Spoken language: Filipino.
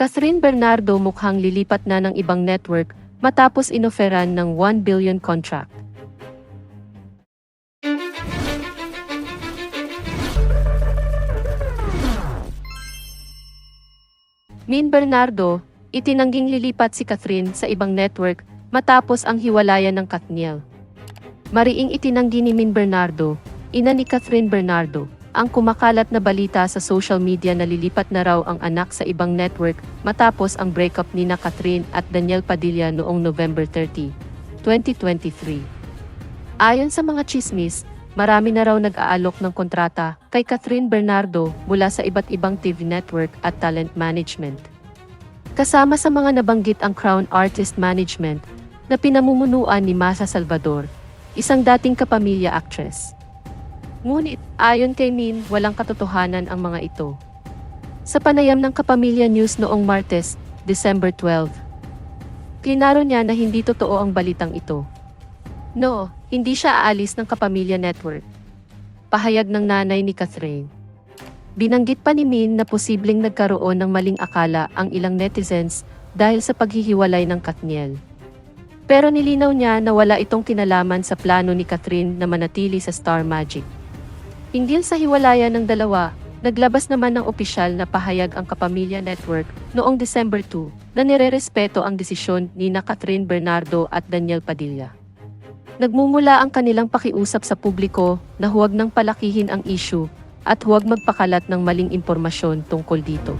Catherine Bernardo mukhang lilipat na ng ibang network matapos inoferan ng 1 billion contract. Min Bernardo, itinangging lilipat si Catherine sa ibang network matapos ang hiwalayan ng Katniel. Mariing itinanggi ni Min Bernardo, ina ni Catherine Bernardo, ang kumakalat na balita sa social media na lilipat na raw ang anak sa ibang network matapos ang breakup ni na Catherine at Daniel Padilla noong November 30, 2023. Ayon sa mga chismis, marami na raw nag-aalok ng kontrata kay Catherine Bernardo mula sa iba't ibang TV network at talent management. Kasama sa mga nabanggit ang Crown Artist Management na pinamumunuan ni Masa Salvador, isang dating kapamilya actress. Ngunit, ayon kay Min, walang katotohanan ang mga ito. Sa panayam ng Kapamilya News noong Martes, December 12, Klinaro niya na hindi totoo ang balitang ito. No, hindi siya aalis ng Kapamilya Network. Pahayag ng nanay ni Catherine. Binanggit pa ni Min na posibleng nagkaroon ng maling akala ang ilang netizens dahil sa paghihiwalay ng Katniel. Pero nilinaw niya na wala itong kinalaman sa plano ni Catherine na manatili sa Star Magic. Hinggil sa hiwalayan ng dalawa, naglabas naman ng opisyal na pahayag ang Kapamilya Network noong December 2 na nirerespeto ang desisyon ni na Catherine Bernardo at Daniel Padilla. Nagmumula ang kanilang pakiusap sa publiko na huwag nang palakihin ang issue at huwag magpakalat ng maling impormasyon tungkol dito.